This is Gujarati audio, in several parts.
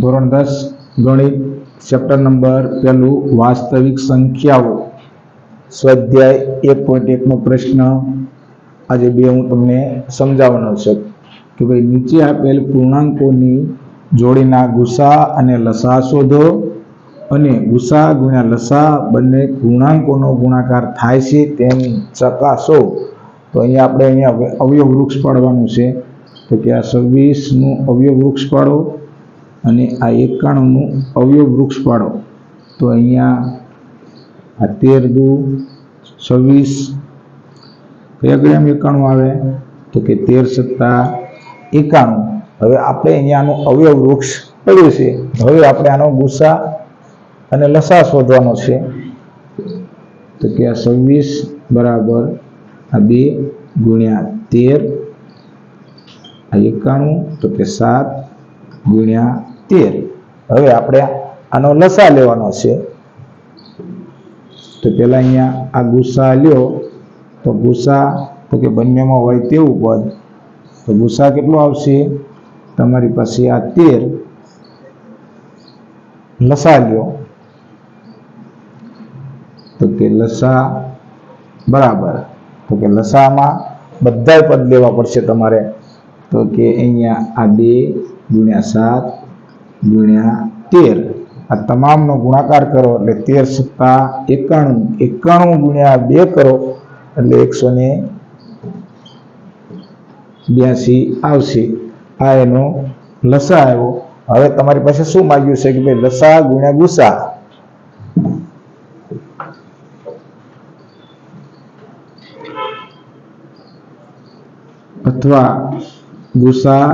ધોરણ દસ, ગણિત ચેપ્ટર નંબર પહેલું, વાસ્તવિક સંખ્યાઓ. સ્વાધ્યાય એક પોઈન્ટ એકનો પ્રશ્ન. આજે બે હું તમને સમજાવવાનો છું કે ભાઈ નીચે આપેલ પૂર્ણાંકોની જોડીના ગુસા અને લસા શોધો અને ગુસા ગુણ્યા લસા બંને પૂર્ણાંકોનો ગુણાકાર થાય છે તેમ ચકાસો. તો અહીંયા આપણે અહીંયા અવયવ વૃક્ષ પાડવાનું છે. તો કે આ છવ્વીસનું અવયવ વૃક્ષ પાડો અને આ એકાણુંનું અવયવ વૃક્ષ પાડો. તો અહીંયા આ તેર દુ, છવ્વીસ, કયા કયા એકાણું આવે? તો કે તેર સત્તા એકાણું. હવે આપણે અહીંયાનું અવયવ વૃક્ષ પડ્યું છે. હવે આપણે આનો ગુસા અને લસા શોધવાનો છે. તો કે આ છવ્વીસ બરાબર આ બે ગુણ્યા તેર આ એકાણું તો કે સાત ગુણ્યા તેર. હવે આપણે આનો લસા લેવાનો છે. તો પહેલાં અહીંયા આ ગુસા લ્યો. તો ગુસા તો કે બંનેમાં હોય તેવું પદ. તો ગુસા કેટલો આવશે? તમારી પાસે આ તેર. લસા લ્યો. તો કે લસા બરાબર. તો કે લસામાં બધા પદ લેવા પડશે તમારે. તો કે અહીંયા આ બે ગુણ્યા સાત ગુણ્યા તેર. આ તમામનો ગુણાકાર કરો એટલે તેર સત્તા એકાણું. એકાણું ગુણ્યા બે કરો એટલે એકસો ને બ્યાસી આવશે. આ એનો લસા આવ્યો. હવે તમારી પાસે શું માગ્યું છે કે ભાઈ લસા ગુણ્યા ગુસા? અથવા ગુસા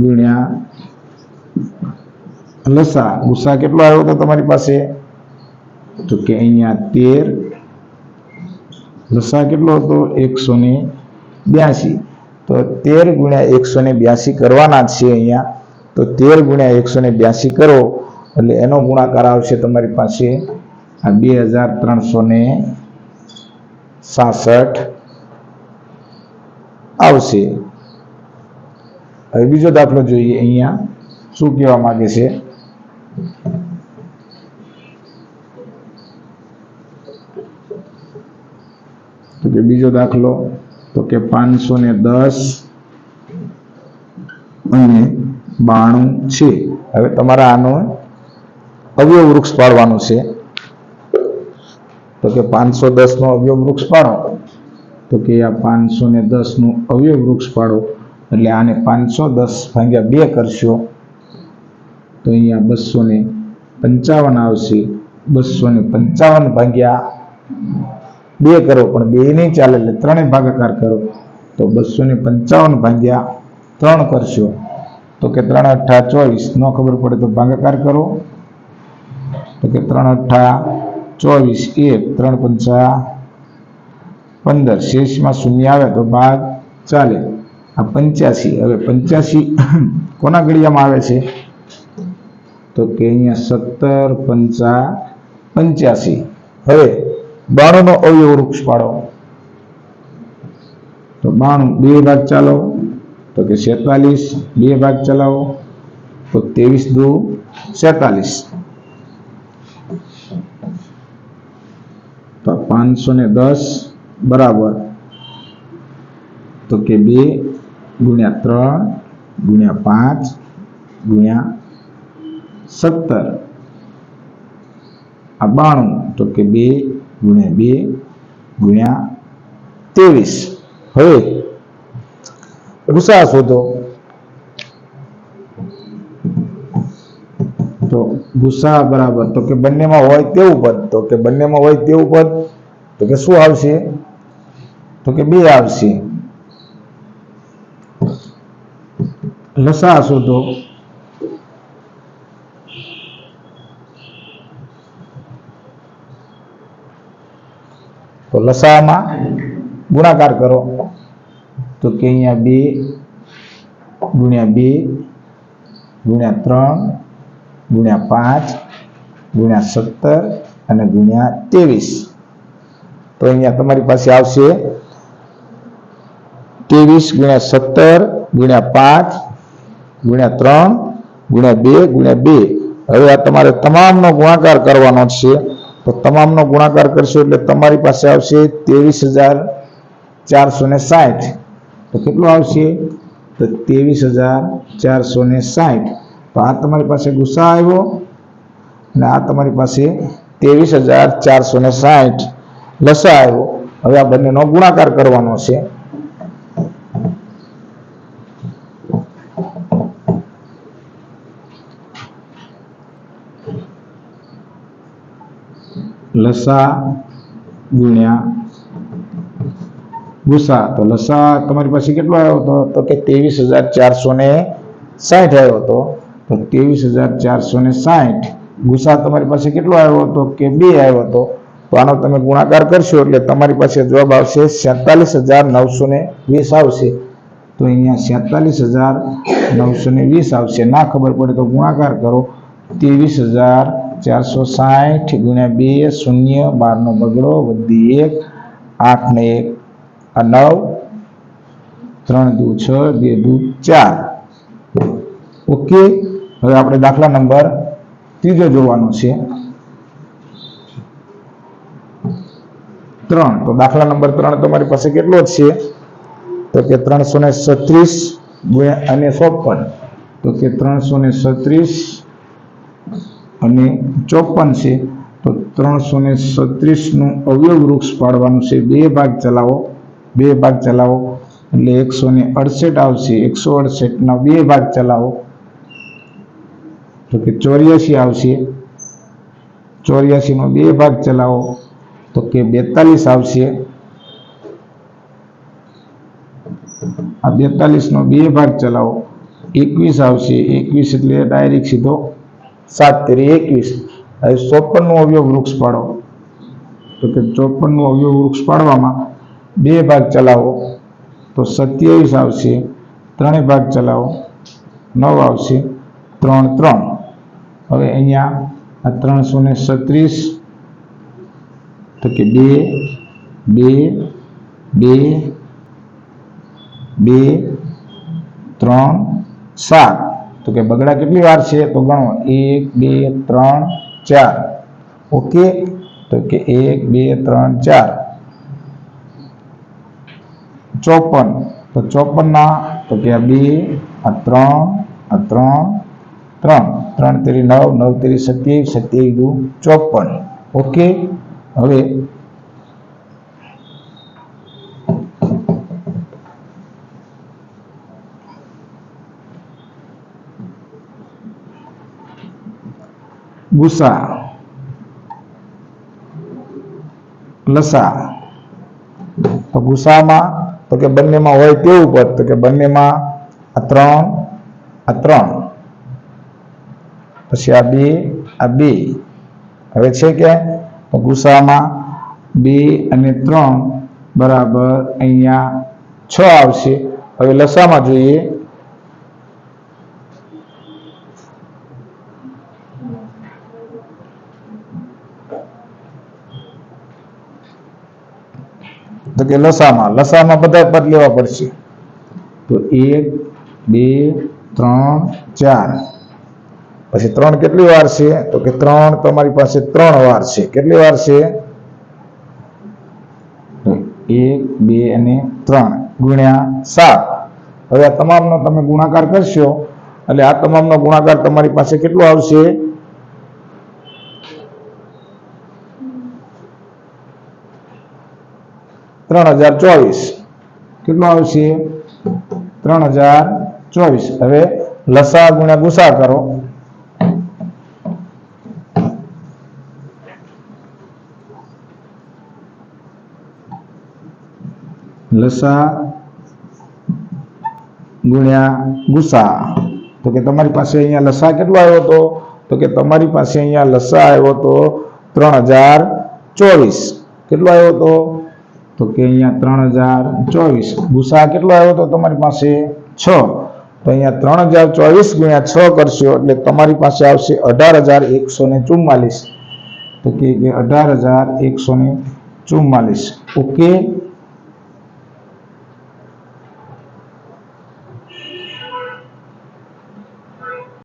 ગુણ્યા, લસા. ગુસા કેટલો આવ્યો હતો તમારી પાસે? તો કે અહીંયા તેર, લસા કેટલો હતો? એકસો ને બ્યાસી. તો તેર ગુણ્યા એકસો ને બ્યાસી કરવાના જ છે અહીંયા. તો તેર ગુણ્યા એકસો ને બ્યાસી કરો, એટલે એનો ગુણાકાર આવશે તમારી પાસે આ બે હજાર ત્રણસો ને સાસઠ આવશે. હવે બીજો દાખલો જોઈએ અહીંયા. શું કહેવા માંગે છે? તો કે બીજો દાખલો, તો કે પાંચસો ને દસ અને બાણું છે. હવે તમારા આનો અવયવ વૃક્ષ પાડવાનું છે. તો કે પાંચસો દસનો અવયવ વૃક્ષ પાડો. તો કે આ પાંચસો ને દસનું અવયવ વૃક્ષ પાડો. એટલે આને પાંચસો દસ ભાગ્યા બે કરશો, તો અહીંયા બસો ને પંચાવન આવશે. બસો ને પંચાવન ભાગ્યા બે કરો, પણ બે નહીં ચાલે એટલે ત્રણેય ભાગાકાર કરો. તો બસો ને પંચાવન ભાગ્યા ત્રણ કરશો. તો કે ત્રણ અઠ્ઠા ચોવીસ, ન ખબર પડે તો ભાગાકાર કરો. તો કે ત્રણ અઠ્ઠા ચોવીસ, એક, ત્રણ પંચા પંદર. શેષમાં શૂન્ય આવે તો ભાગ ચાલે. આ પંચ્યાસી, હવે પંચ્યાસી કોના ઘડિયામાં આવે છે? તો કે અહીંયા સત્તર પંચા પંચ્યાસી. હવે બાણુંનો અવયવ વૃક્ષ પાડો. તો બાણું બે ભાગ ચાલો. તો કે સેતાલીસ બે ભાગ ચલાવો. તો ત્રેવીસ દુ છેતાલીસ. તો પાંચસો ને દસ બરાબર. તો કે બે ગુણ્યા ત્રણ, ગુણ્યા પાંચ, ગુણ્યા સત્તર. આ બાણું, તો કે બે ગુણ્યા બે ગુણ્યા ત્રેવીસ. હવે ગુસા શોધો. તો ગુસા બરાબર, તો કે બંનેમાં હોય તેવું પદ, તો કે બંનેમાં હોય તેવું પદ, તો કે શું આવશે? તો કે બે આવશે. લસા શોધો. તો લસામાં ગુણાકાર કરો. તો કે અહીંયા બે ગુણ્યા બે ગુણ્યા ત્રણ ગુણ્યા પાંચ ગુણ્યા સત્તર અને ગુણ્યા ત્રેવીસ. તો અહીંયા તમારી પાસે આવશે ત્રેવીસ ગુણ્યા સત્તર ગુણ્યા પાંચ ગુણ્યા ત્રણ, ગુણ્યા બે ગુણ્યા બે. હવે આ તમારે તમામનો ગુણાકાર કરવાનો છે. તો તમામનો ગુણાકાર કરશો એટલે તમારી પાસે આવશે ત્રેવીસ હજાર ચારસો ને સાઠ. તો કેટલું આવશે? તો ત્રેવીસ હજાર ચારસો ને સાઠ. તો આ તમારી પાસે ગુસ્સા આવ્યો અને આ તમારી પાસે ત્રેવીસ હજાર ચારસો ને સાઠ લસા આવ્યો. હવે આ બંનેનો ગુણાકાર કરવાનો છે. લસા ગુણ્યા ગુસા. તો લસા તમારી પાસે કેટલો આવ્યો હતો? તો કે ત્રેવીસ હજાર ચારસો ને સાઠ આવ્યો હતો. તો ત્રેવીસ હજાર ચારસો ને સાઠ ગુસા તમારી પાસે કેટલો આવ્યો હતો? કે બે આવ્યો હતો? તો આનો તમે ગુણાકાર કરશો એટલે તમારી પાસે જવાબ આવશે સેતાલીસ હજાર નવસો ને વીસ આવશે. તો અહીંયા સેતાલીસ હજાર નવસો ને વીસ આવશે. ના ખબર પડે તો ગુણાકાર કરો. ત્રેવીસ હજાર ચારસો સાઠ ગુણ્યા બે શૂન્ય બારનો બગડો વધી એક આઠ ને એક, આ નવ, ત્રણ દુ છ, બે દુ ચાર. ઓકે, હવે આપણે દાખલા નંબર ત્રીજો જોવાનો છે. ત્રણ, તો દાખલા નંબર ત્રણ તમારી પાસે કેટલો છે? તો કે ત્રણસો ને છત્રીસ અને ચોપન. તો કે ત્રણસો ને છત્રીસ અને ચોપન છે, તો ત્રણસો ને છત્રીસનું અવયવ વૃક્ષ પાડવાનું છે. બે ભાગ ચલાવો, બે ભાગ ચલાવો, એટલે એકસો ને અડસઠ આવશે. એકસો અડસઠના બે ભાગ ચલાવો. તો કે ચોર્યાસી આવશે. ચોર્યાસીનો બે ભાગ ચલાવો, તો કે બેતાલીસ આવશે. આ બેતાલીસનો બે ભાગ ચલાવો. એકવીસ આવશે. એકવીસ એટલે ડાયરેક્ટ સીધો સાત તેરી એકવીસ. હવે ચોપનનું અવયવ વૃક્ષ પાડો. તો કે ચોપનનું અવયવ વૃક્ષ પાડવામાં બે ભાગ ચલાવો. તો સત્યાવીસ આવશે ત્રણે ભાગ ચલાવો. નવ આવશે, ત્રણ ત્રણ. હવે અહીંયા આ ત્રણસો ને સત્રીસ તો કે બે બે બે બે, ત્રણ, સાત. તો કે બગડા કેટલી વાર છે તો ગણો, એક, બે, ત્રણ, ચાર. ઓકે તો કે એક, બે, ત્રણ, ચાર. ચોપન. તો ચોપનના, તો કે આ બે, આ ત્રણ આ ત્રણ ત્રણ. ત્રણ તેરી નવ નવ તેરી સત્યાવીસ સત્યાવીસ દુ ચોપન. ઓકે હવે ગુસા લસા તો ગુસામાં તો કે બંનેમાં હોય તેવું પદ તો કે બંનેમાં આ ત્રણ આ ત્રણ પછી આ બે આ બે હવે છે કે ગુસામાં બે અને ત્રણ બરાબર અહીંયા છ આવશે હવે લસામાં જોઈએ તો કે લસામાં લસામાં બધા પદ લેવા પડશે. તો એક બે ત્રણ ચાર. પછી ત્રણ કેટલી વાર છે? તો કે ત્રણ તમારી પાસે ત્રણ વાર છે. કેટલી વાર છે? એક બે અને ત્રણ. ગુણ્યા સાત. હવે આ તમામનો તમે ગુણાકાર કરશો એટલે આ તમામનો ગુણાકાર તમારી પાસે કેટલો આવશે? ત્રણ હજાર ચોવીસ. કેટલો આવશે ત્રણ હજાર ચોવીસ. હવે લસા ગુણ્યા ગુસા કરો. લસા ગુણ્યા ગુસા. તો કે તમારી પાસે અહીંયા લસા કેટલો આવ્યો હતો? તો કે તમારી પાસે અહીંયા લસા આવ્યો હતો ત્રણ હજાર ચોવીસ. કેટલો આવ્યો હતો? તો કે અહીંયા ત્રણ હજાર ચોવીસ. ગુસા કેટલો આવ્યો તો તમારી પાસે છ. તો અહીંયા ત્રણ હજાર ચોવીસ ગુણ્યા છ કરશો એટલે તમારી પાસે આવશે અઢાર હજાર એકસો ને ચુમ્માલીસ. તો કે અઢાર હજાર એકસો ને ચુમ્માલીસ. ઓકે?